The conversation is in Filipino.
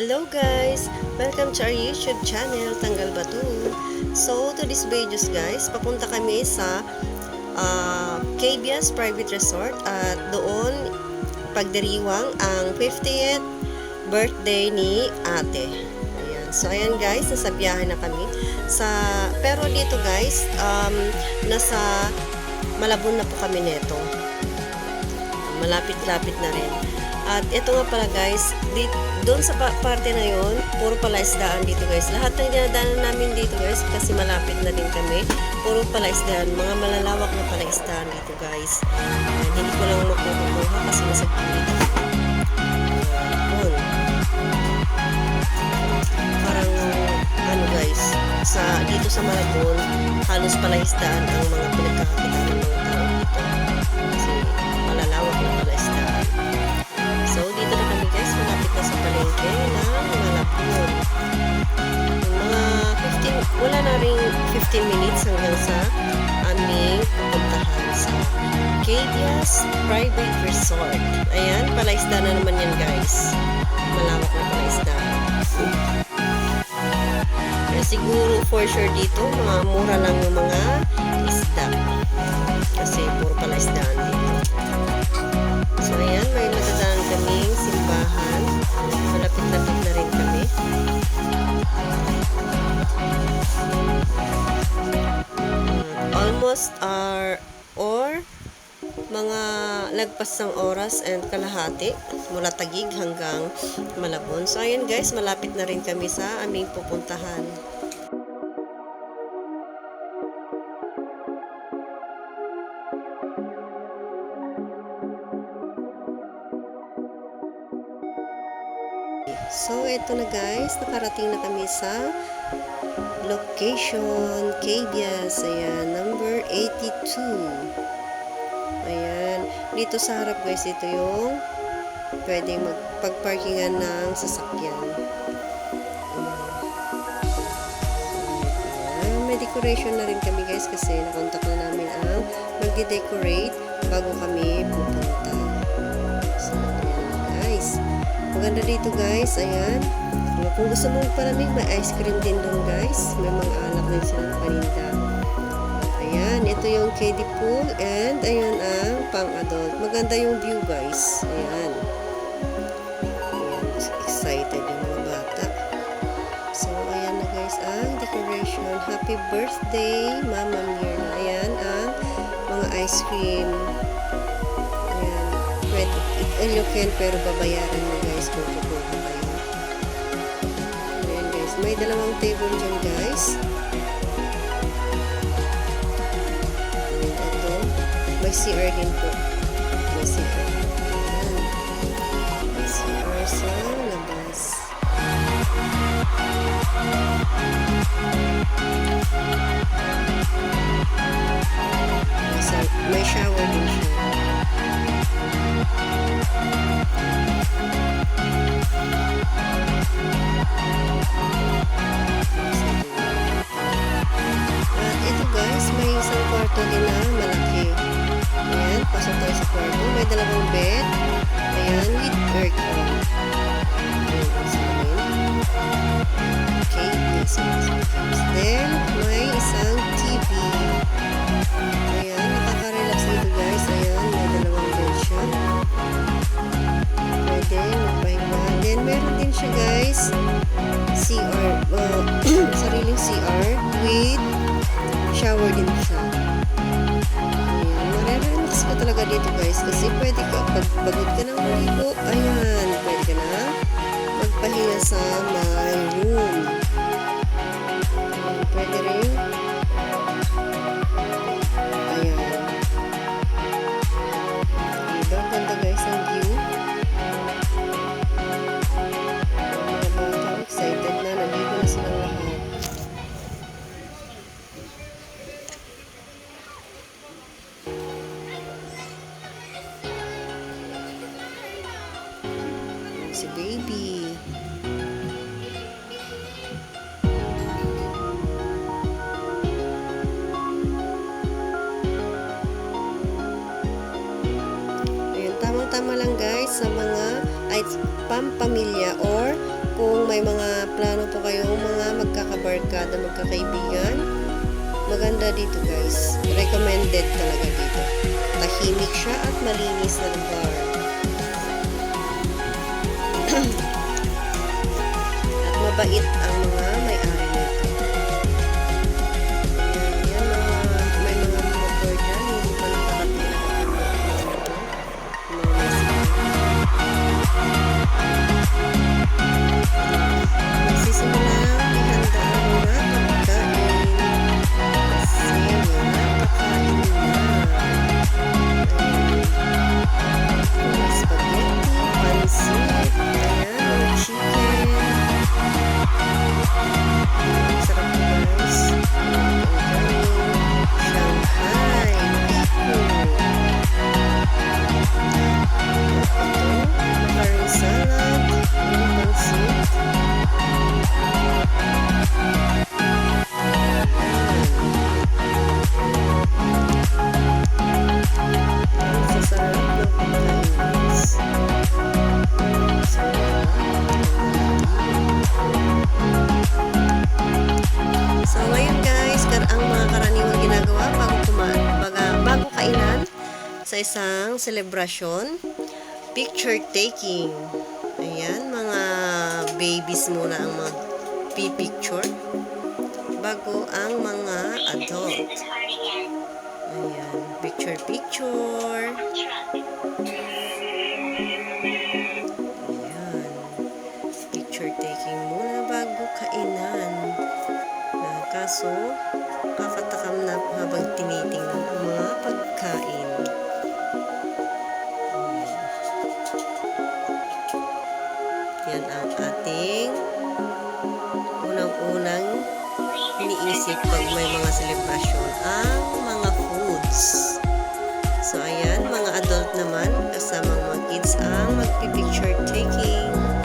Hello guys! Welcome to our YouTube channel, Tanggal Batu. So, to this videos guys, papunta kami sa uh, KBS Private Resort at doon pagdiriwang ang 50th birthday ni ate. Ayan. So, ayan guys, nasa biyahe na kami. Sa, pero dito guys, um, nasa Malabon na po kami neto. Malapit-lapit na rin. At ito nga pala guys, di, doon sa pa- parte na yon, puro pala isdaan dito guys. Lahat ng dinadaanan namin dito guys, kasi malapit na din kami, puro pala isdaan. Mga malalawak na pala isdaan dito guys. Hindi ko lang makukuha kasi nasa gilid. Sa dito sa Malabon, halos pala isdaan ang mga pinagkakakitaan ng mga tao dito. Kasi malalawak na pala isdaan. So, dito na kami guys, malapit na sa palengke ng Malabon. Mga 15, wala na rin 15 minutes hanggang sa aming pupuntahan sa Cadias Private Resort. Ayan, palaisda na naman yan guys. Malawak siguro for sure dito, mga mura lang yung mga isda. Kasi puro palaisdaan dito. So, ayan, may matadaan kaming simbahan. Malapit-lapit na rin kami. Mm, Almost our mga lagpas ng oras and kalahati mula Tagig hanggang Malabon. So, ayan guys, malapit na rin kami sa aming pupuntahan. So, ito na guys. Nakarating na kami sa location. KBS. Ayan. Number 82. Ayan. Dito sa harap guys, ito yung pwedeng magpagparkingan ng sasakyan. Ayan. May decoration na rin kami guys kasi nakontak na namin ang magde-decorate bago kami pupunta. So, ayan guys. Maganda dito guys, ayan. Kung gusto mo palamig, may ice cream din doon guys. May mga alak din silang paninda. Ito yung kiddie pool and ayun ang pang-adult. Maganda yung view guys. Ayan. Excited yung mga bata. So, ayan na guys ang decoration. Happy birthday, Mama Mirna. Ayan ang mga ice cream. Ayan. Pwede, you can pero babayaran mo guys kung kukuha kayo. Ayan guys. May dalawang table dyan guys. CR din po. May CR. May CR sa labas. Sa- May shower din siya. At ito guys, may isang kwarto din na malaki. Ayan, pasok tayo sa kwarto. May dalawang bed. Ayan, with aircon. Ayan, isa rin. Okay, yes, yes. Then, may isang TV. Ayan, nakaka-relax dito guys. Ayan, may dalawang bed siya. Pwede, magpahinga. Then, meron din siya guys. CR, uh, sariling CR with shower din siya. Dito guys kasi pwede ka, pag pagod ka ng maligo, ayan, pwede ka na magpahinga sa my room. Pampamilya or kung may mga plano po kayong mga magkakabarkada, magkakaibigan, maganda dito guys. Recommended talaga dito. Tahimik siya at malinis na lugar. at mabait ang mga may-ari Nagsisimula isang celebration, picture taking. Ayan, mga babies muna ang mag picture bago ang mga adult. Ayan, picture picture. Ayan. Picture taking muna bago kainan. Na kaso, kakatakam na habang tinitingnan ang mga pagkain. Unang-unang iniisip pag may mga selebrasyon ang mga foods. So, ayan, mga adult naman, kasama mga kids ang magpipicture taking.